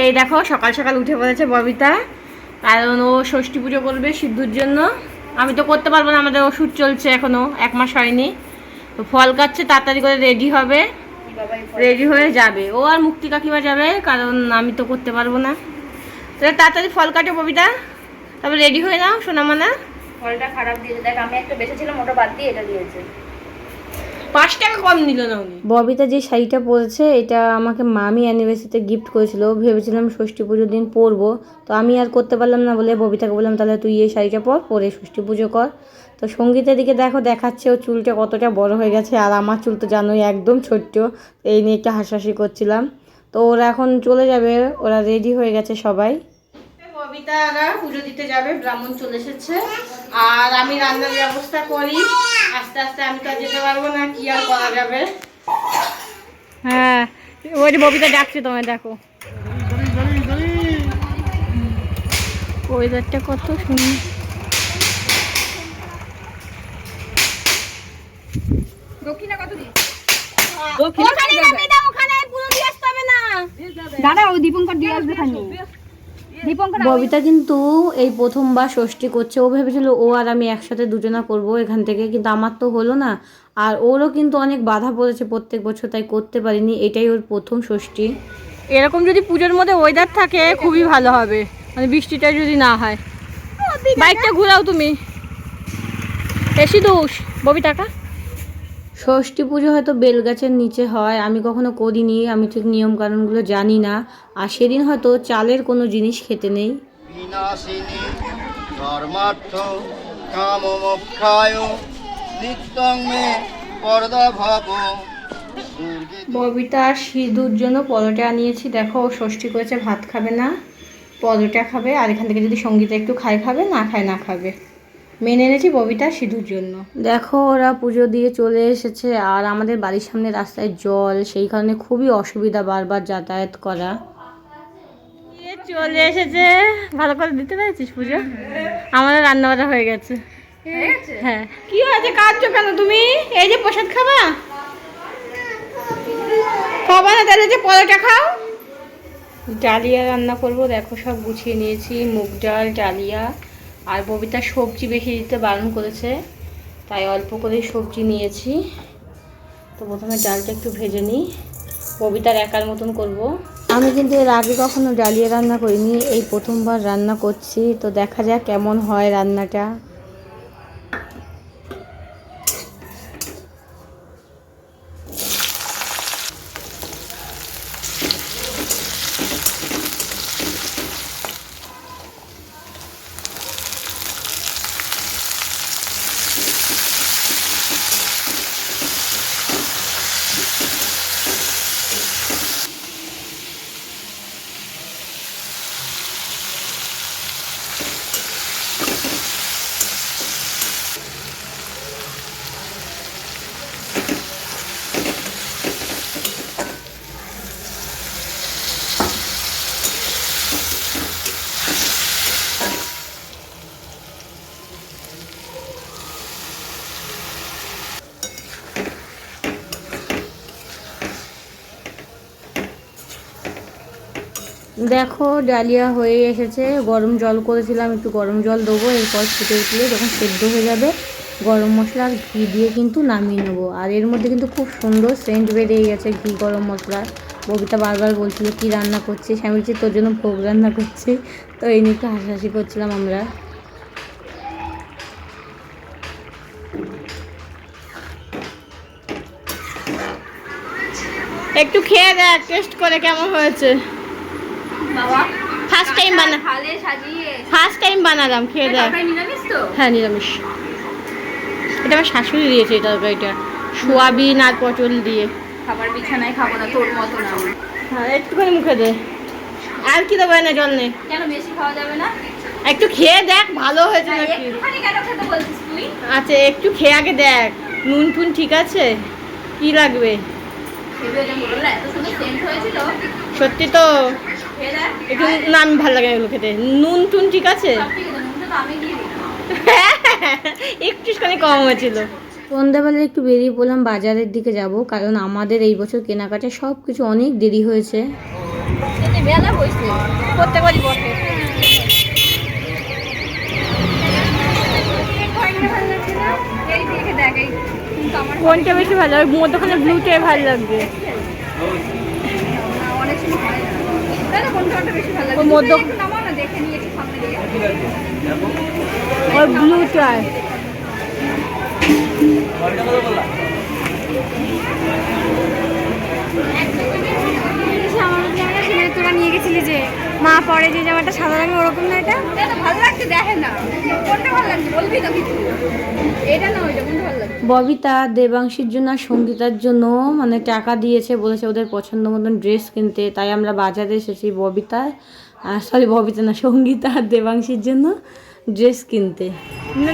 এই দেখো, সকাল সকাল উঠে পড়েছে ববিতা। কারণ ও ষষ্ঠী পুজো করবে সিদ্ধুর জন্য। আমি তো করতে পারব না, আমাদের ওষুধ চলছে এখনও, এক মাস হয়নি। তো ফল কাটছে তাড়াতাড়ি করে রেডি হবে। রেডি হয়ে যাবে। ও আর মুক্তি কাকিমা যাবে, কারণ আমি তো করতে পারব না। তাহলে তাড়াতাড়ি ফল কাটে ববিতা। তারপর রেডি হয়ে নাও, সোনামানা। ফলটা খারাপ দিয়েছে। দেখ, আমি একটা বেঁচেছিলাম ওটা বাদ দিয়ে এটা দিয়েছে। পাঁচ টাকা কম নিল না উনি। ববিতা যে শাড়িটা পরেছে এটা আমাকে মামি অ্যানিভার্সারিতে গিফট করেছিল। ভেবেছিলাম ষষ্ঠী পুজোর দিন পরবো। তো আমি আর করতে পারলাম না বলে ববিতাকে বললাম তাহলে তুই এই শাড়িটা পর পরে ষষ্ঠী পুজো কর। তো সঙ্গীতের দিকে দেখো দেখাচ্ছে ও চুলটা কতটা বড় হয়ে গেছে আর আমার চুল তো জানোই একদম ছোট্ট। এই নিয়ে একটু হাসাহাসি করছিলাম। তো ওরা এখন চলে যাবে ওরা রেডি হয়ে গেছে সবাই। ববিতারা পুজো দিতে যাবে ব্রাহ্মণ চলে এসেছে। আর আমি রান্নার ব্যবস্থা করি। আস্তে আস্তে আমি তো আর যেতে পারব না কি আর করা যাবে? হ্যাঁ ওই যে ববিতা ডাকছে তোমায় দেখো। ওয়েদারটা কত সুন্দর। দক্ষিণা কত দিই ওখানে যাবে না ওখানে পুরো দিয়ে আসতে হবে না। দাদা ওই দীপঙ্কর দিয়ে আসবে খানি ববিতা কিন্তু এই প্রথমবার ষষ্ঠী করছে। ও ভেবেছিল ও আর আমি একসাথে দুজনা করব এখান থেকে কিন্তু আমার তো হলো না। আর ওরও কিন্তু অনেক বাধা পড়েছে প্রত্যেক বছর তাই করতে পারিনি। এটাই ওর প্রথম ষষ্ঠী। এরকম যদি পুজোর মধ্যে ওয়েদার থাকে খুবই ভালো হবে। মানে বৃষ্টিটা যদি না হয়। বাইকটা ঘুরাও তুমি। বেশি দোষ। ববিতাকা? ষষ্ঠী পুজো হয়তো বেলগাছের নিচে হয় আমি কখনো করিনি আমি ঠিক নিয়ম কানুনগুলো জানি না। আর সেদিন হয়তো চালের কোনো জিনিস খেতে নেই। বিনাশিনী ধর্মার্থ কাম মে পর্দা ভাব। ববিতা সিঁদুর জন্য পরোটা আনিয়েছি দেখো ও ষষ্ঠী করেছে ভাত খাবে না পরোটা খাবে আর এখান থেকে যদি সঙ্গীতা একটু খায় খাবে না খায় না খাবে। মেনে এনেছি ববিতা সিঁদুর জন্য। দেখো ওরা পুজো দিয়ে চলে এসেছে আর আমাদের বাড়ির সামনে রাস্তায় জল সেই কারণে খুবই অসুবিধা বারবার যাতায়াত করা। চলে এসেছে। ভালো করে দিতে পেরেছিস পুজো? আমাদের রান্না বান্না হয়ে গেছে। হ্যাঁ। কি হয়েছে? কাঁদছো কেন তুমি? এই যে প্রসাদ খাবা? খাবা না তাহলে যে পরোটা খাও। ডালিয়া রান্না করব দেখো সব গুছিয়ে নিয়েছি। মুগ ডাল ডালিয়া। আর ববিতা সবজি বেশি দিতে বারণ করেছে, তাই অল্প করে সবজি নিয়েছি। তো প্রথমে ডালটা একটু ভেজে নিই। ববিতার একার মতন করব। আমি কিন্তু এর আগে কখনো ডালিয়া রান্না করিনি, এই প্রথমবার রান্না করছি, তো দেখা যাক কেমন হয় রান্নাটা। দেখো, ডালিয়া হয়ে এসেছে। গরম জল করেছিলাম, একটু গরম জল দেবো, এরপর ফুটে উঠলে যখন সেদ্ধ হয়ে যাবে, গরম মশলা আর ঘি দিয়ে কিন্তু নামিয়ে নেব। আর এর মধ্যে কিন্তু খুব সুন্দর সেন্ট বেরিয়ে গেছে ঘি, গরম মশলা। ববিতা বারবার বলছিল, কি রান্না করছিস আমি বলছি, তোর জন্য ভোগ রান্না করছি। তো এই নিয়ে একটু হাসাহাসি করছিলাম আমরা। একটু খেয়ে দেখ টেস্ট করে কেমন হয়েছে। ফার্স্ট টাইম বানা ফার্স্ট টাইম বানালাম খেয়ে দেখ। তরকারি নিরামিষ তো? হ্যাঁ নিরামিষ। এটা আমার শাশুড়ি দিয়েছে এই এটা সোয়াবিন আর পটল দিয়ে। খাবার বিছানায় খাব না তোর মতো না। হ্যাঁ একটুখানি মুখে দে। আর কি দেবো না জল নেই কেন বেশি খাওয়া যাবে না? একটু খেয়ে দেখ ভালো হয়েছে হ্যাঁ, নাকি? একটুখানি কেন খেতে বলছিস তুই? আচ্ছা একটু খেয়ে আগে দেখ নুন টুন ঠিক আছে? কি লাগবে? সত্যি তো। একটু না আমি ভালো লাগে এগুলো খেতে। নুন টুন ঠিক আছে? দিলাম একটুখানি কম হয়েছিল। সন্ধ্যাবেলা একটু বেরিয়ে পড়লাম বাজারের দিকে যাব কারণ আমাদের এই বছর কেনাকাটা সব কিছু অনেক দেরি হয়েছে। কোনটা বেশি ভালো মধ্যখানে ব্লুটাই ভালো লাগবে। অনেক সময় মধ্য- ব্লু টাই না দেখে নিয়ে একটু সামনে দিয়ে ওই ব্লুটাই আমার জামাটা কিনে তোরা নিয়ে গেছিলি যে মা পরে যে জামাটা সাদা রঙের ওরকম না এটা? ভালো লাগছে দেখে না। কোনটা ভালো লাগছে? বলবি তো কিছু। এটা না ওইটা কোনটা ভালো লাগছে? ববিতা দেবাংশীর জন্য আর সঙ্গীতার জন্য মানে টাকা দিয়েছে বলেছে ওদের পছন্দ মতন ড্রেস কিনতে তাই আমরা বাজারে এসেছি ববিতা সরি ববিতা না সঙ্গীতা আর দেবাংশীর জন্য ড্রেস কিনতে।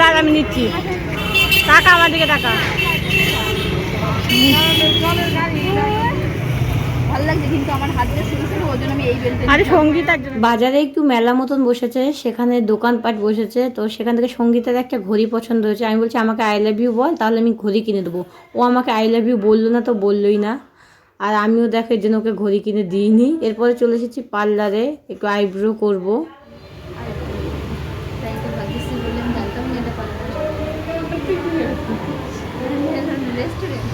দাদা আমি নিচ্ছি। টাকা আমার দিকে টাকা। ভালো লাগছে কিন্তু আমার হাত শুরু শুরু ওই আমি এই বেলতে আরে বাজারে একটু মেলা মতন বসেছে সেখানে দোকানপাট বসেছে তো সেখান থেকে সঙ্গীতার একটা ঘড়ি পছন্দ হয়েছে। আমি বলছি আমাকে আই লাভ ইউ বল তাহলে আমি ঘড়ি কিনে দেবো। ও আমাকে আই লাভ ইউ বলল না তো বললোই না। আর আমিও দেখো এর জন্য ওকে ঘড়ি কিনে দিইনি। এরপরে চলে এসেছি পার্লারে একটু আইব্রো করব। রেস্টুরেন্ট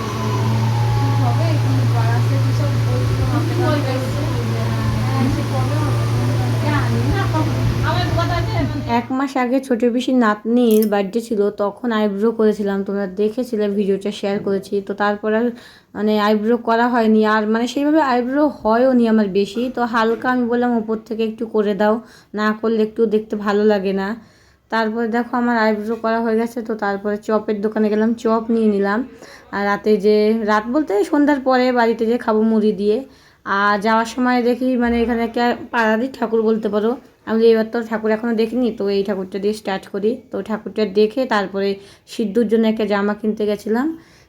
এক মাস আগে ছোট পিসির নাতনির বার্থডে ছিল, তখন আইব্রো করেছিলাম। তোমরা দেখেছিলে, ভিডিওটা শেয়ার করেছি। তো তারপর আর মানে আইব্রো করা হয়নি। আর মানে সেইভাবে আইব্রো হয়ও নি আমার বেশি। তো হালকা আমি বললাম, ওপর থেকে একটু করে দাও। না করলে একটু দেখতে ভালো লাগে না। তারপরে দেখো আমার আইব্রো করা হয়ে গেছে। তো তারপরে চপের দোকানে গেলাম, চপ নিয়ে নিলাম। আর রাতে যে, রাত বলতে সন্ধ্যার পরে বাড়িতে যে খাব মুড়ি দিয়ে আর যাওয়ার সময় দেখি মানে এখানে একটা পাড়ারই ঠাকুর বলতে পারো। আমি এবার তো ঠাকুর এখনও দেখিনি, তো এই ঠাকুরটা দিয়ে স্টার্ট করি। তো ঠাকুরটা দেখে তারপরে সিদ্ধুর জন্য একটা জামা কিনতে গেছিলাম।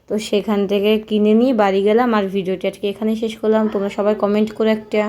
তো সেখান থেকে কিনে নিয়ে বাড়ি গেলাম আর ভিডিওটি আজকে এখানেই শেষ করলাম। তোমরা সবাই কমেন্ট করে একটা।